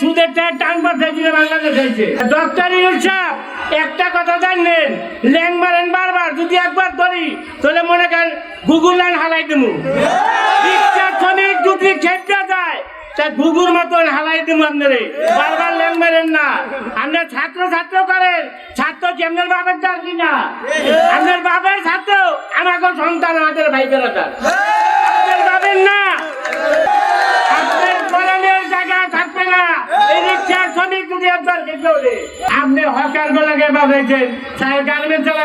সুদের টাকা টান পাঠাইছিল বাংলাদেশ হয়েছে? ডক্টর ইউসুফ একটা কথা জানলেন ল্যাং মারেন বারবার, যদি একবার ধরি তাহলে মনে করেন গুগল লাইন হালাই দেবো শ্রমিক যদি খেপটা যায়, তা গুগুর মতন হালাই দেবো আপনারে। বারবার ল্যাং মারেন না। আপনার ছাত্র ছাত্র করেন, ছাত্র কি আপনার বাপের দল কিনা? আপনার বাপের ছাত্র, আমাকে সন্তান আমাদের ভাই বেড়াতার যদি হলে আপনি হকার গার্মেন্ট চালা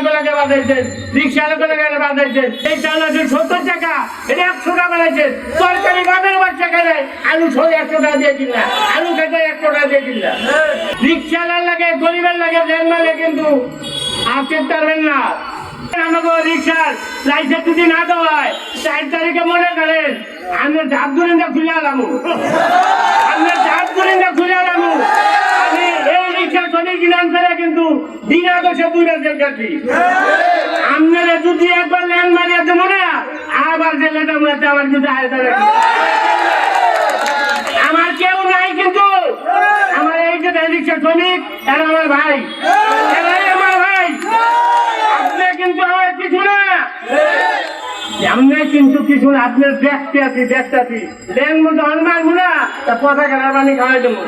এই চাল আছে সত্তর টাকা, এটা একশো টাকা খেলে আলু একশো টাকা দিয়ে কিনলা আলু খেতে একশো টাকা দিয়ে কিনলা লাগে, গরিবের লাগে ভ্যান কিন্তু আপনি পারবেন না। আমাকে রিক্সার লাইসেন্স যদি না দেওয়া হয়, চার তারিখে মনে করেন, আমি ঝাপ ধরে খুলে আলাম। আমি ঝাপ ধরে খুলে আলাম আমি এই কিন্তু ল্যান্ড না আমার কেউ নাই কিন্তু আমার এই যে রিক্সা শ্রমিক আমার ভাই। আমার ভাই। আপনি কিন্তু আমার কিছু না। কিন্তু কিছু আপনার দেখতে আছি দেখতে আছি। ল্যাং মতো হনুমান মুনা তা পতাকা খাওয়াই দেবো।